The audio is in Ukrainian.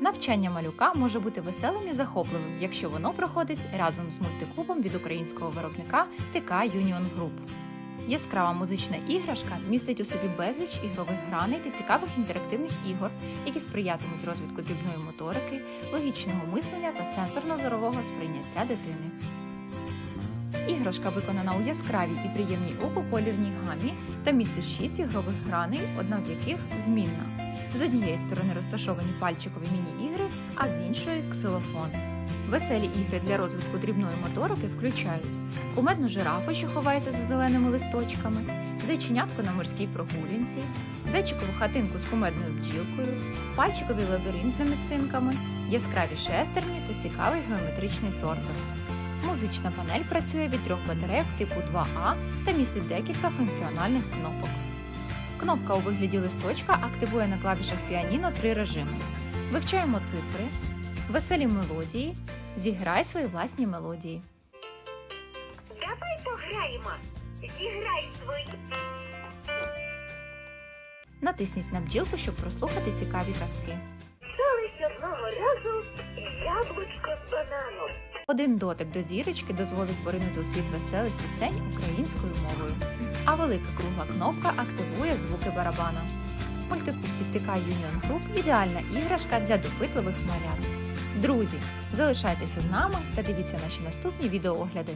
Навчання малюка може бути веселим і захопливим, якщо воно проходить разом з мультиклубом від українського виробника ТК Юніон Груп. Яскрава музична іграшка містить у собі безліч ігрових граней та цікавих інтерактивних ігор, які сприятимуть розвитку дрібної моторики, логічного мислення та сенсорно-зорового сприйняття дитини. Іграшка виконана у яскравій і приємній оку кольорній гамі та містить шість ігрових граней, одна з яких змінна. З однієї сторони розташовані пальчикові міні-ігри, а з іншої ксилофон. Веселі ігри для розвитку дрібної моторики включають кумедну жирафу, що ховається за зеленими листочками, зайченятко на морській прогулянці, зайчикову хатинку з кумедною бджілкою, пальчиковий лабіринт з намистинками, яскраві шестерні та цікавий геометричний сортир. Музична панель працює від трьох батарейок типу 2А та містить декілька функціональних кнопок. Кнопка у вигляді листочка активує на клавішах піаніно три режими. Вивчаємо цифри, веселі мелодії, зіграй свої власні мелодії. Давай пограємо. Зіграй свої. Натисніть на бджілку, щоб прослухати цікаві казки. Сталося одного разу яблучко з бананом. Один дотик до зірочки дозволить поринути у світ веселих пісень українською мовою, а велика кругла кнопка активує звуки барабана. Мультиклуб від ТК Union Group – ідеальна іграшка для допитливих малят. Друзі, залишайтеся з нами та дивіться наші наступні відеоогляди.